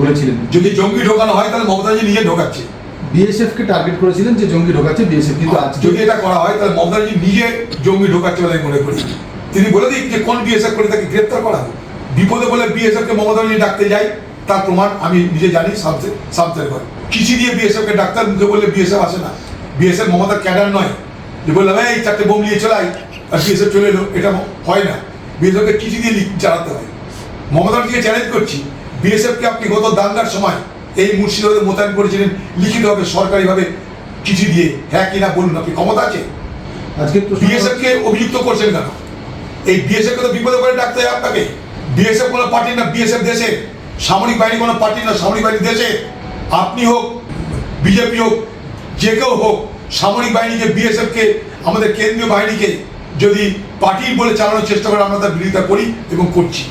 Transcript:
বলেছিলেন। যদি জঙ্গি ঢোকানো হয় তাহলে মমতাজি নিজে ঢোকাচ্ছে। বিএসএফ কে টার্গেট করেছিলেন যে জঙ্গি ঢোকাচ্ছে বিএসএফ কিন্তু আজকে যদি এটা করা হয় তাহলে মমতাজি নিজে জঙ্গি ঢোকাচ্ছে বলে মনে করি। তিনি বলে দিক যে কোন বিএসএফ করে তাকে গ্রেপ্তার করা হবে বিপদে বলে বিএসএফ কে মমতা ব্যানার্জি ডাকতে যাই তার প্রমাণ আমি নিজে জানি সাবতের করে চিঠি দিয়ে বিএসএফ কে ডাক্তার মুখে বললে বিএসএফ আসে না। বিএসএফ মমতার ক্যাডার নয়। যে বললাম এই চারটে বোম নিয়ে চলে আই আর বিএসএফ চলে এলো। এটা হয় না। বিএসএফ কে চিঠি দিয়ে চালাতে হয়। মমতার দিকে চ্যালেঞ্জ করছি। বিএসএফ কে আপনি গত দাঙ্গার সময় এই মুর্শিদাবাদে মোতায়েন করেছিলেন লিখিতভাবে সরকারিভাবে চিঠি দিয়ে। হ্যাঁ কিনা বলুন আপনি ক্ষমতা আছে? আজকে প্রশ্ন বিএসএফ কে অভিযুক্ত করছেন কেন? এই বিএসএফ কে তো বিপদে করে ডাকতে হয় আপনাকে। বিএসএফ কোনো পার্টি না বিএসএফ দেশে সামরিক বাহিনী কোনো পার্টি না সামরিক বাহিনী দেশে আপনি হোক বিজেপি হোক যে কেউ হোক সামরিক বাহিনীকে বিএসএফ কে আমাদের কেন্দ্রীয় বাহিনীকে যদি পার্টি বলে চালানোর চেষ্টা করে আমরা তার বিরোধিতা করি এবং করছি।